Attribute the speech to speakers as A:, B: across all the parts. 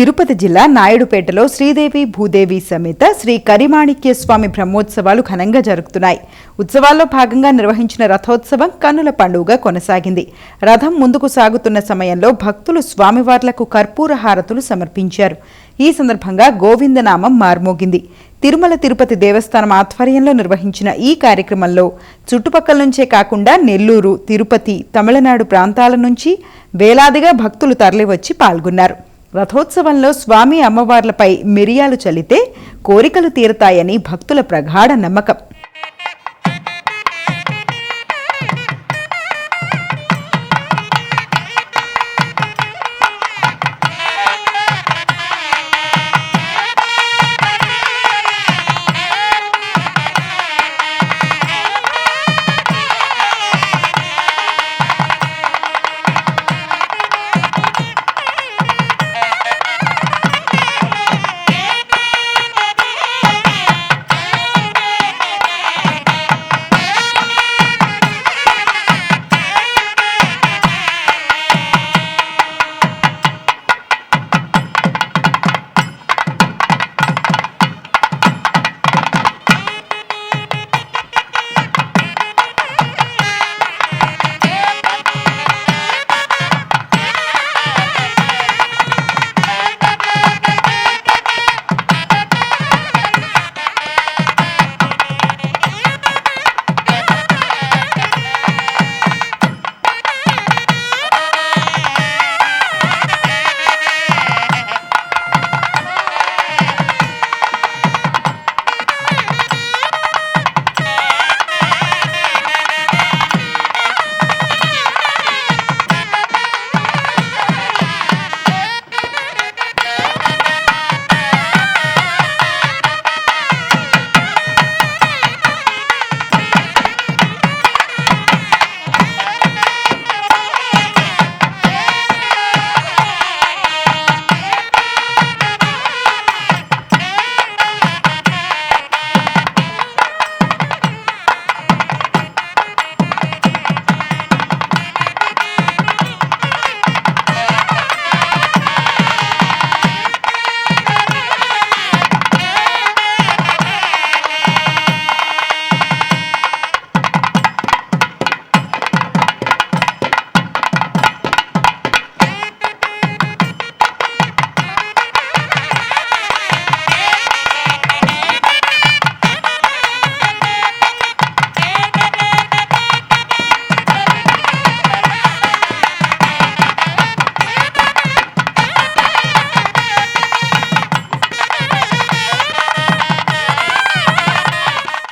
A: తిరుపతి జిల్లా నాయుడుపేటలో శ్రీదేవి భూదేవి సమేత శ్రీ కరిమాణిక్య స్వామి బ్రహ్మోత్సవాలు ఘనంగా జరుగుతున్నాయి. ఉత్సవాల్లో భాగంగా నిర్వహించిన రథోత్సవం కన్నుల పండుగగా కొనసాగింది. రథం ముందుకు సాగుతున్న సమయంలో భక్తులు స్వామివార్లకు కర్పూర హారతులు సమర్పించారు. ఈ సందర్భంగా గోవిందనామం మార్మోగింది. తిరుమల తిరుపతి దేవస్థానం ఆధ్వర్యంలో నిర్వహించిన ఈ కార్యక్రమంలో చుట్టుపక్కల నుంచే కాకుండా నెల్లూరు తిరుపతి తమిళనాడు ప్రాంతాల నుంచి వేలాదిగా భక్తులు తరలివచ్చి పాల్గొన్నారు. రథోత్సవంలో స్వామి అమ్మవార్లపై మిరియాలు చల్లితే కోరికలు తీరతాయని భక్తుల ప్రగాఢ నమ్మకం.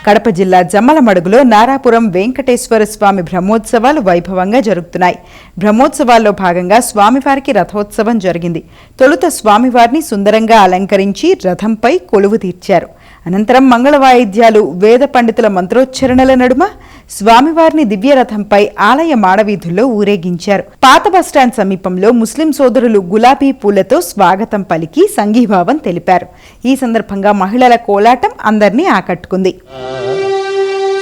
A: కడప జిల్లా జమ్మలమడుగులో నారాపురం వెంకటేశ్వర స్వామి బ్రహ్మోత్సవాలు వైభవంగా జరుగుతున్నాయి. బ్రహ్మోత్సవాల్లో భాగంగా స్వామివారికి రథోత్సవం జరిగింది. తొలుత స్వామివారిని సుందరంగా అలంకరించి రథంపై కొలువు తీర్చారు. అనంతరం మంగళ వాయిద్యాలు వేద పండితుల మంత్రోచ్చరణల నడుమ స్వామివారిని దివ్యరథంపై ఆలయ మాడవీధుల్లో ఊరేగించారు. పాత బస్టాండ్ సమీపంలో ముస్లిం సోదరులు గులాబీ పూలతో స్వాగతం పలికి సంఘీభావం తెలిపారు. ఈ సందర్భంగా మహిళల కోలాటం అందరినీ ఆకట్టుకుంది.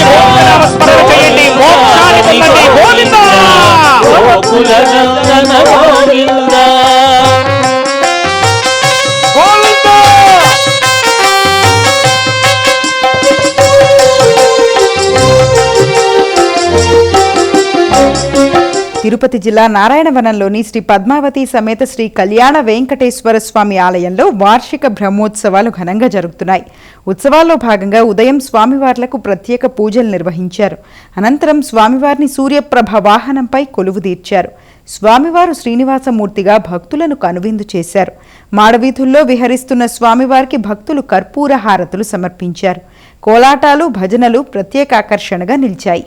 B: చేయండి. మోక్షాన్ని పొందండి. గోవింద!
A: తిరుపతి జిల్లా నారాయణవనంలోని శ్రీ పద్మావతి సమేత శ్రీ కళ్యాణ వెంకటేశ్వర స్వామి ఆలయంలో వార్షిక బ్రహ్మోత్సవాలు ఘనంగా జరుగుతున్నాయి. ఉత్సవాల్లో భాగంగా ఉదయం స్వామివార్లకు ప్రత్యేక పూజలు నిర్వహించారు. అనంతరం స్వామివారిని సూర్యప్రభ వాహనంపై కొలువు తీర్చారు. స్వామివారు శ్రీనివాసమూర్తిగా భక్తులను కనువిందు చేశారు. మాడవీధుల్లో విహరిస్తున్న స్వామివారికి భక్తులు కర్పూర హారతులు సమర్పించారు. కోలాటాలు భజనలు ప్రత్యేక ఆకర్షణగా నిలిచాయి.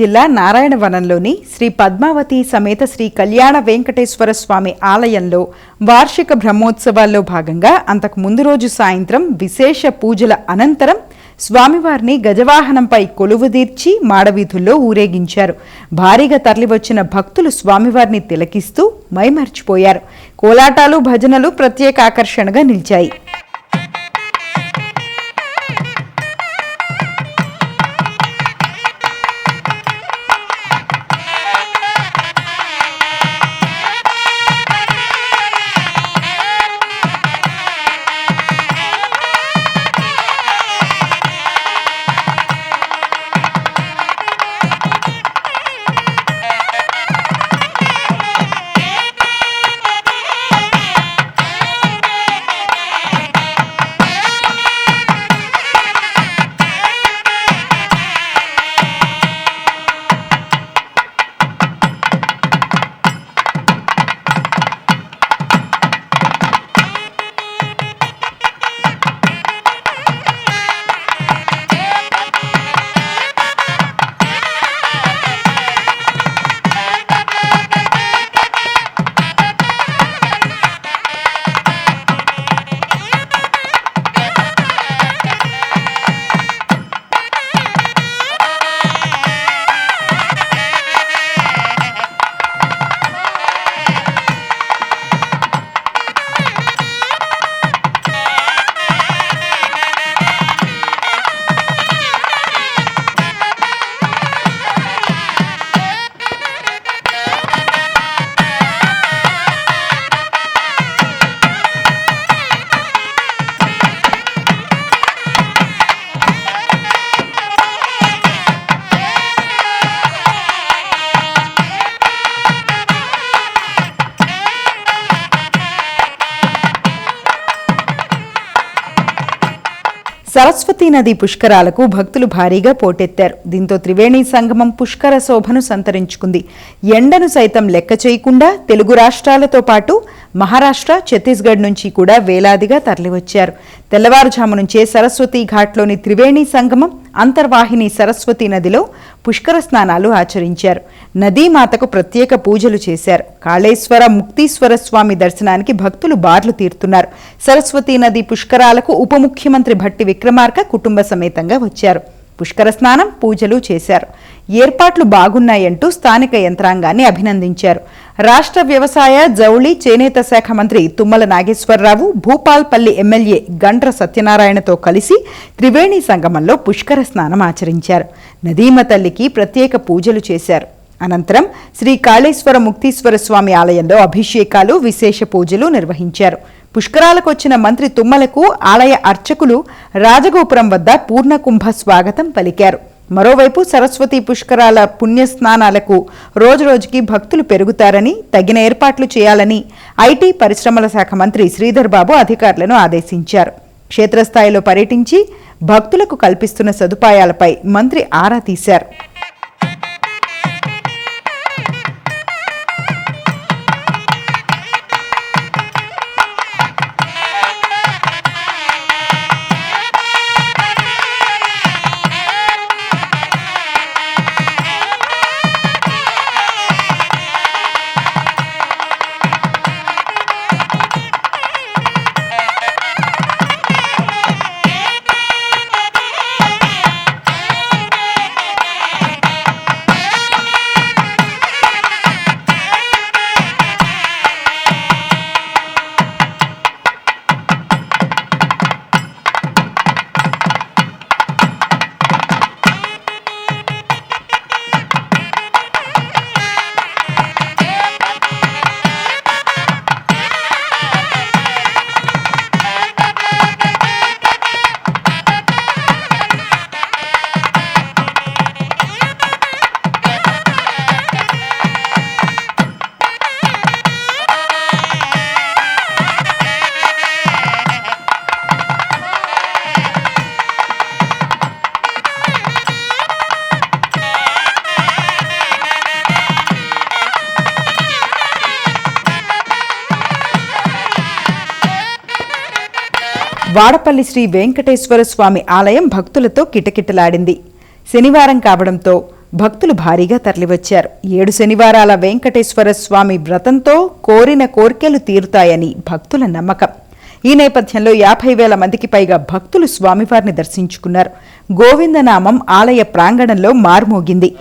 A: జిల్లా నారాయణవనంలోని శ్రీ పద్మావతి సమేత శ్రీ కళ్యాణ వెంకటేశ్వర స్వామి ఆలయంలో వార్షిక బ్రహ్మోత్సవాల్లో భాగంగా అంతకు ముందు రోజు సాయంత్రం విశేష పూజల అనంతరం స్వామివారిని గజవాహనంపై కొలువుదీర్చి మాడవీధుల్లో ఊరేగించారు. భారీగా తరలివచ్చిన భక్తులు స్వామివారిని తిలకిస్తూ మైమర్చిపోయారు. కోలాటాలు భజనలు ప్రత్యేక ఆకర్షణగా నిలిచాయి. సరస్వతీ నది పుష్కరాలకు భక్తులు భారీగా పోటెత్తారు. దీంతో త్రివేణి సంగమం పుష్కర శోభను సంతరించుకుంది. ఎండను సైతం లెక్క చేయకుండా తెలుగు రాష్ట్రాలతో పాటు మహారాష్ట్ర ఛత్తీస్గఢ్ నుంచి కూడా వేలాదిగా తరలివచ్చారు. తెల్లవారుజాము నుంచే సరస్వతి ఘాట్లోని త్రివేణి సంగమం అంతర్వాహిని సరస్వతి నదిలో పుష్కర స్నానాలు ఆచరించారు. నదీమాతకు ప్రత్యేక పూజలు చేశారు. కాళేశ్వర ముక్తీశ్వర స్వామి దర్శనానికి భక్తులు బార్లు తీరుతున్నారు. సరస్వతీ నది పుష్కరాలకు ఉప ముఖ్యమంత్రి భట్టి విక్రమార్క కుటుంబ సమేతంగా వచ్చారు. పుష్కర స్నానం పూజలు చేశారు. ఏర్పాట్లు బాగున్నాయంటూ స్థానిక యంత్రాంగాన్ని అభినందించారు. రాష్ట్ర వ్యవసాయ జౌళి చేనేత శాఖ మంత్రి తుమ్మల నాగేశ్వరరావు భూపాల్పల్లి ఎమ్మెల్యే గండ్ర సత్యనారాయణతో కలిసి త్రివేణి సంగమంలో పుష్కర స్నానం ఆచరించారు. నదీమ తల్లికి ప్రత్యేక పూజలు చేశారు. అనంతరం శ్రీ కాళేశ్వర ముక్తీశ్వర స్వామి ఆలయంలో అభిషేకాలు విశేష పూజలు నిర్వహించారు. పుష్కరాలకు వచ్చిన మంత్రి తుమ్మలకు ఆలయ అర్చకులు రాజగోపురం వద్ద పూర్ణకుంభ స్వాగతం పలికారు. మరోవైపు సరస్వతి పుష్కరాల పుణ్యస్నానాలకు రోజురోజుకి భక్తులు పెరుగుతారని తగిన ఏర్పాట్లు చేయాలని ఐటీ పరిశ్రమల శాఖ మంత్రి శ్రీధర్ బాబు అధికారులను ఆదేశించారు. క్షేత్రస్థాయిలో పర్యటించి భక్తులకు కల్పిస్తున్న సదుపాయాలపై మంత్రి ఆరా తీశారు. వాడపల్లి శ్రీ వెంకటేశ్వర స్వామి ఆలయం భక్తులతో కిటకిటలాడింది. శనివారం కావడంతో భక్తులు భారీగా తరలివచ్చారు. ఏడు శనివారాల వెంకటేశ్వర స్వామి వ్రతంతో కోరిన కోర్కెలు తీరుతాయని భక్తుల నమ్మకం. ఈ నేపథ్యంలో యాభై వేల మందికి పైగా భక్తులు స్వామివారిని దర్శించుకున్నారు. గోవిందనామం ఆలయ ప్రాంగణంలో మార్మోగింది.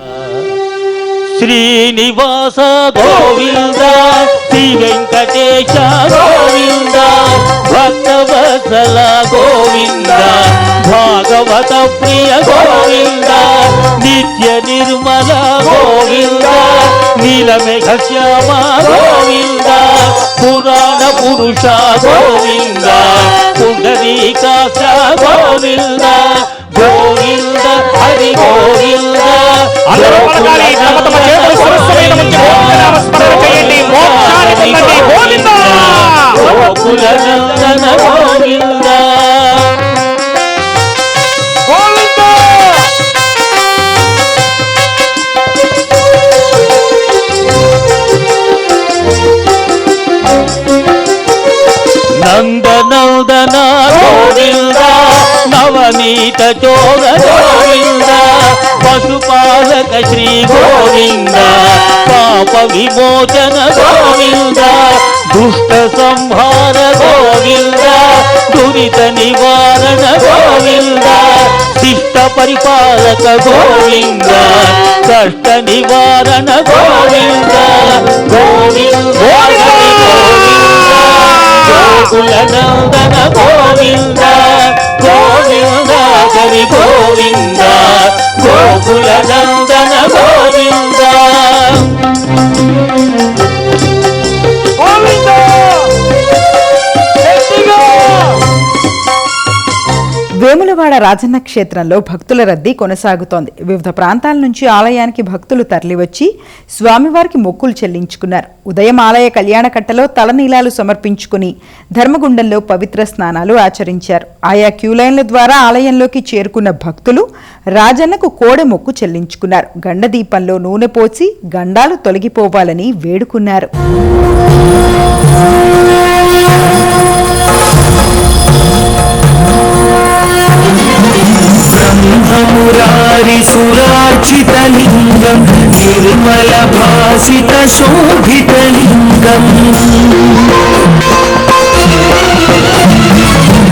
C: శ్రీనివాస గోవింద శ్రీ వెంకటేశ గోవింద భక్తవత్సల గోవింద భాగవత ప్రియ గోవింద నిత్య నిర్మల గోవింద నీలమేఘ శ్యామ గోవింద. పురాణ పురుష గోవింద పుండరీకాక్ష గోవింద గోవింద హరి గోవింద
B: అందరూ పలకాలి తమ తమ చేతులు సరస్సు మీద ఉంచి గోవిందనామ స్మరణ చేయండి. మోక్షాన్ని పొందండి గోవిందా!
C: గోకుల నందన గోవింద సమీత చోగ గోవింద పశుపాలక శ్రీ గోవింద పాప విమోచన గోవింద దుష్ట సంహార గోవింద దురిత నివారణ గోవింద శిష్ట పరిపాలక గోవింద కష్ట నివారణ గోవింద
A: గో రాజన్న క్షేత్రంలో భక్తుల రద్దీ కొనసాగుతోంది. వివిధ ప్రాంతాల నుంచి ఆలయానికి భక్తులు తరలివచ్చి స్వామివారికి మొక్కులు చెల్లించుకున్నారు. ఉదయం ఆలయ కళ్యాణకట్టలో తలనీలాలు సమర్పించుకుని ధర్మగుండంలో పవిత్ర స్నానాలు ఆచరించారు. ఆయా క్యూలైన్ల ద్వారా ఆలయంలోకి చేరుకున్న భక్తులు రాజన్నకు కోడె మొక్కు చెల్లించుకున్నారు. గండదీపంలో నూనె పోసి గండాలు తొలగిపోవాలని వేడుకున్నారు.
D: మురారి సురార్చిత లింగం నిర్మల భాసిత శోభిత లింగం.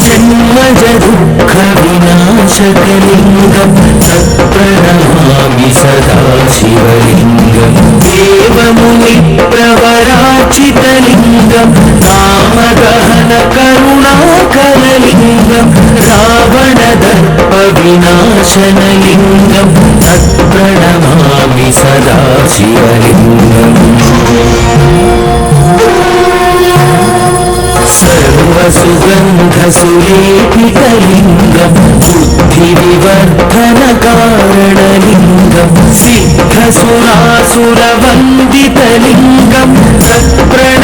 D: జన్మజ దుఃఖ వినాశకలింగం తత్ప్రణామి సదాశివలింగం దేవముని ప్రవరాచితలింగం రామదహన కరుణాకరలింగం రావణ దర్ప వినాశనలింగం తత్ప్రణమామి సదాశివలింగం सिद्धसुरासुरवन्दितलिङ्गम् तत्प्रणमामि सदा शिवलिङ्गम्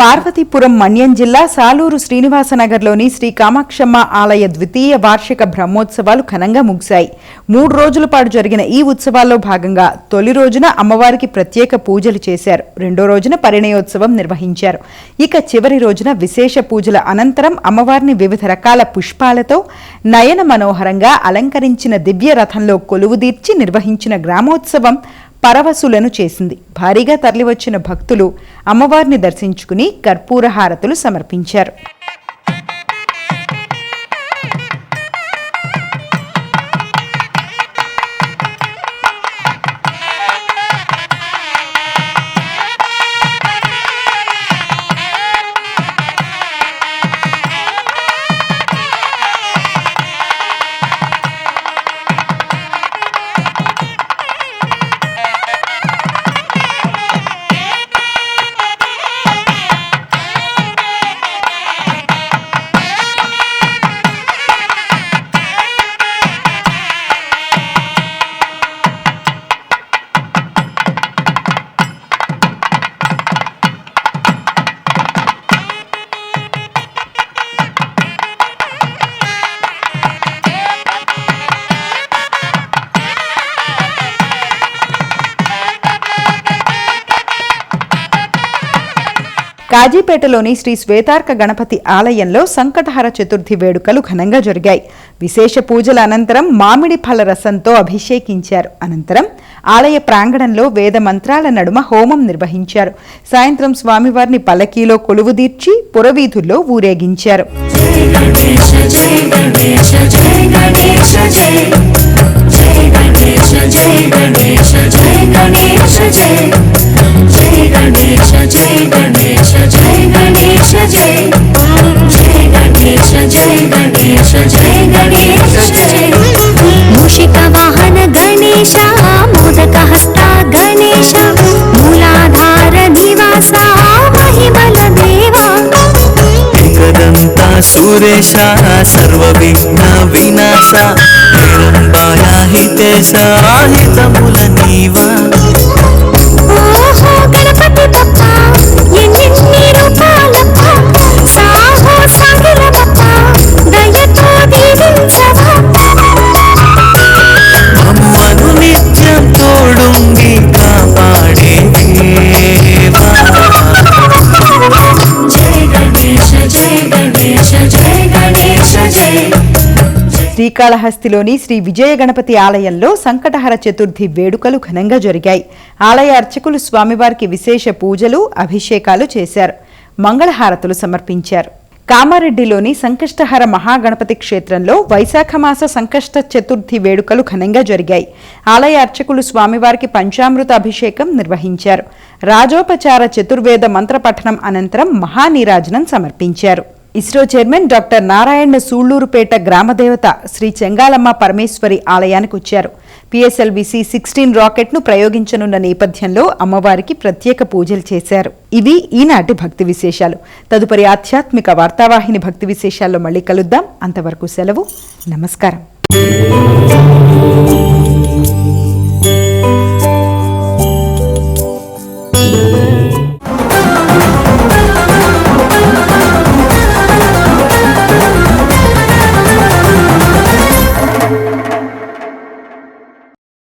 A: పార్వతీపురం మన్యం జిల్లా సాలూరు శ్రీనివాసనగర్లోని శ్రీ కామాక్షమ్మ ఆలయ ద్వితీయ వార్షిక బ్రహ్మోత్సవాలు ఘనంగా ముగిశాయి. మూడు రోజుల పాటు జరిగిన ఈ ఉత్సవాల్లో భాగంగా తొలి రోజున అమ్మవారికి ప్రత్యేక పూజలు చేశారు. రెండో రోజున పరిణయోత్సవం నిర్వహించారు. ఇక చివరి రోజున విశేష పూజల అనంతరం అమ్మవారిని వివిధ రకాల పుష్పాలతో నయన మనోహరంగా అలంకరించిన దివ్య రథంలో కొలువుదీర్చి నిర్వహించిన గ్రామోత్సవం పరవశులను చేసింది. భారీగా తరలివచ్చిన భక్తులు అమ్మవారిని దర్శించుకుని కర్పూర హారతులు సమర్పించారు. కాజీపేటలోని శ్రీ శ్వేతార్క గణపతి ఆలయంలో సంకటహర చతుర్థి వేడుకలు ఘనంగా జరిగాయి. విశేష పూజల అనంతరం మామిడి ఫల రసంతో అభిషేకించారు. అనంతరం ఆలయ ప్రాంగణంలో వేద మంత్రాల నడుమ హోమం నిర్వహించారు. సాయంత్రం స్వామివారిని పల్లకీలో కొలువుదీర్చి పురవీధుల్లో ఊరేగించారు.
E: జై గణేశ జయ గణేశ జయ గణేశ జయ జయ గణేశ జయ గణేశ జయ గణేశ జయ గణేశ జయ గణేశ జయ
F: మూషిక వాహన గణేశ మోదక హస్త గణేశ మూలాధార నివాస మహిమల దేవా
G: ఏకదంతా సురేశ సర్వ విఘ్న వినాశ. నిరంబాయ హితేశ హితముల నీవా.
A: శ్రీకాళహస్తిలోని శ్రీ విజయ గణపతి ఆలయంలో సంకటహర చతుర్థి వేడుకలు ఘనంగా జరిగాయి. ఆలయ అర్చకులు స్వామివారికి విశేష పూజలు అభిషేకాలు చేశారు. మంగళహారతులు సమర్పించారు. కామారెడ్డిలోని సంకష్టహర మహాగణపతి క్షేత్రంలో వైశాఖ మాస సంకష్ట చతుర్థి వేడుకలు ఘనంగా జరిగాయి. ఆలయ అర్చకులు స్వామివారికి పంచామృత అభిషేకం నిర్వహించారు. రాజోపచార చతుర్వేద మంత్ర పఠనం అనంతరం మహానీరాజనం సమర్పించారు. ఇస్రో చైర్మన్ డాక్టర్ నారాయణ సూళ్ళూరుపేట గ్రామదేవత శ్రీ చెంగాలమ్మ పరమేశ్వరి ఆలయానికి వచ్చారు. పిఎస్ఎల్విసి సిక్స్టీన్ రాకెట్ను ప్రయోగించనున్న నేపథ్యంలో అమ్మవారికి ప్రత్యేక పూజలు చేశారు. ఇవి ఈనాటి భక్తి విశేషాలు. తదుపరి ఆధ్యాత్మిక వార్తావాహిని భక్తి విశేషాల్లో మళ్ళీ కలుద్దాం. అంతవరకు సెలవు. నమస్కారం.